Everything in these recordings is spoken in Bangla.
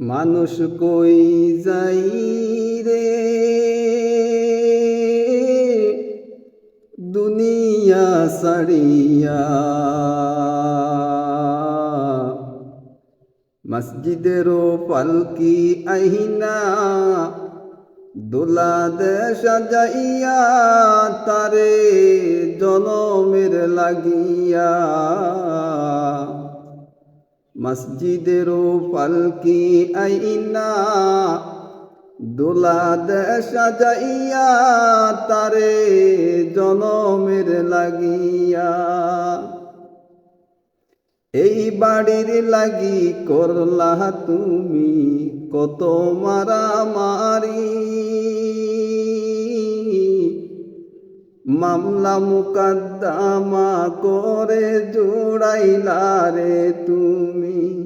মানুষ কই যাই রে? দুনিয়া সারিয়া মসজিদেরও পালকি আহিনা দোলা দে সাজাইয়া তারে জনমের লাগিয়া। মসজিদেরও পালকি আইনা। দোলা দে সাজাইয়া তারে জনমের লাগিয়া। এই বাড়ির লাগি করলা তুমি, কত মারামারি। মামলা মুকদ্দমা করে জোড়াইলা রে তুমি।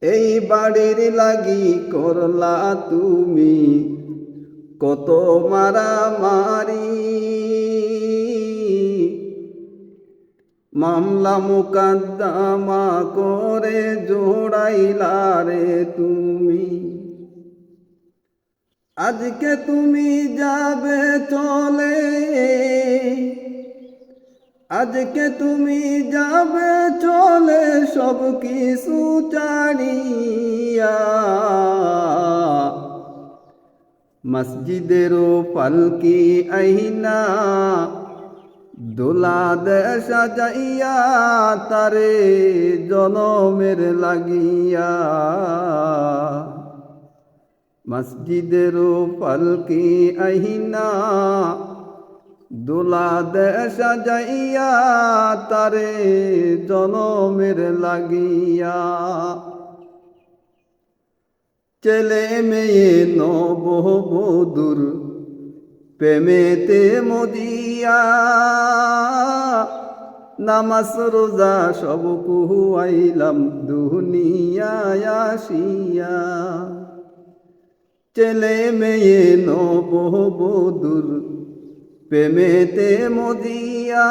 এই বাড়ির লাগি করলা তুমি, কত মারামারি। মামলা মুকদ্দমা করে জোড়াইলা রে তুমি। আজকে তুমি যাবে চলে। আজকে তুমি যাবে চলে সব কিছু চাড়িয়া মসজিদেরও পালকি আইনা, দোলা দে সাজাইয়া তারে জনমের লাগিয়া। মসজিদেরও পালকি আহিনা, দোলা সাজাইয়া তারে জনমের লাগিয়া। ছেলে মেয়ে নব বধুর প্রেমেতে মদিয়া নামাজ রোজা সব কুহু আইলাম দুনিয়ায় আসিয়া। ছেলে মেয়ে নব বধুর প্রেমেতে মদিয়া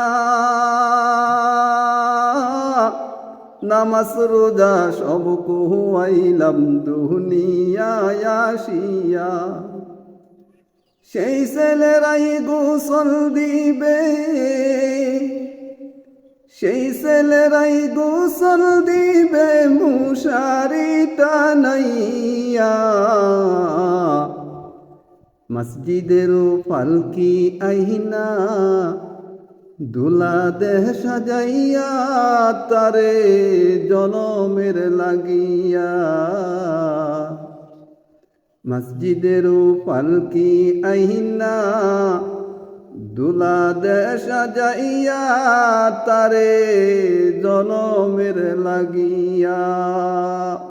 নামাজ, রোজা সব কুহুয়াইলাম দুনিয়ায় আসিয়া। সেই ছেলেরাই গোসল দিবে, সেই ছেলেরাই গোসল দিবে মুশারি টানাইয়া মসজিদেরও পালকি আহিনা দুলা দেহ সাজাইয়া তারে জনমের লাগিয়া। মসজিদেরও পালকি আইনা? দুলা দেহ সাজাইয়া তারে জনমের লাগিয়া।